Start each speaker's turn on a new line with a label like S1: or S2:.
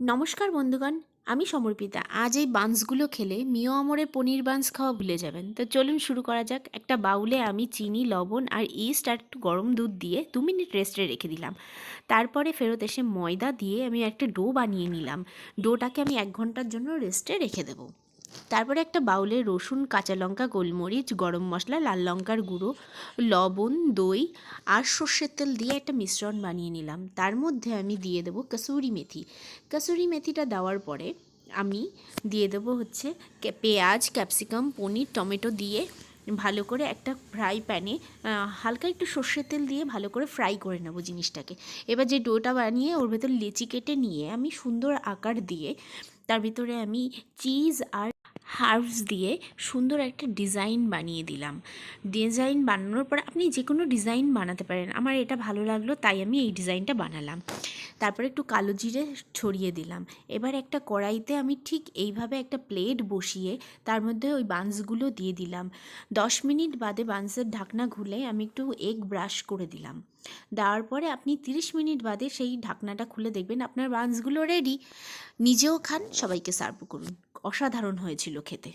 S1: নমস্কার বন্ধুগণ, আমি সমর্পিতা। আজ এই বান্সগুলো খেলে মিও আমরের পনির বান্স খাওয়া ভুলে যাবেন। তো চলুন শুরু করা যাক। একটা বাউলে আমি চিনি, লবণ আর ইস্ট আর একটু গরম দুধ দিয়ে দু মিনিট রেস্টে রেখে দিলাম। তারপরে ফেরত এসে ময়দা দিয়ে আমি একটা ডো বানিয়ে নিলাম। ডোটাকে আমি এক ঘণ্টার জন্য রেস্টে রেখে দেবো। তারপরে একটা বাউলে রসুন, কাঁচা লঙ্কা, গোলমরিচ, গরম মশলা, লাল লঙ্কার গুঁড়ো, লবণ, দই আর সর্ষের তেল দিয়ে একটা মিশ্রণ বানিয়ে নিলাম। তার মধ্যে আমি দিয়ে দেবো কাসুরি মেথি। কাসুরি মেথিটা দেওয়ার পরে আমি দিয়ে দেবো হচ্ছে পেঁয়াজ, ক্যাপসিকাম, পনির, টমেটো দিয়ে ভালো করে একটা ফ্রাই প্যানে হালকা একটু সর্ষের তেল দিয়ে ভালো করে ফ্রাই করে নেব জিনিসটাকে। এবার যে ডোটা বানিয়ে ওর ভেতর লেচি কেটে নিয়ে আমি সুন্দর আকার দিয়ে তার ভিতরে আমি চিজ আর হার্বস দিয়ে সুন্দর একটা ডিজাইন বানিয়ে দিলাম। ডিজাইন বানানোর পর আপনি যে কোনো ডিজাইন বানাতে পারেন। আমার এটা ভালো লাগল, তাই আমি এই ডিজাইনটা বানালাম। তারপরে একটু কালো জিরে ছড়িয়ে দিলাম। এবার একটা কড়াইতে আমি ঠিক এইভাবে একটা প্লেট বসিয়ে তার মধ্যে ওই বান্সগুলো দিয়ে দিলাম। দশ মিনিট বাদে বান্সের ঢাকনা খুলে আমি একটু এগ ব্রাশ করে দিলাম। দেওয়ার পরে আপনি তিরিশ মিনিট বাদে সেই ঢাকনাটা খুলে দেখবেন আপনার বান্সগুলো রেডি নিজেও খান, সবাইকে সার্ভ করুন। অসাধারণ হয়েছিল খেতে।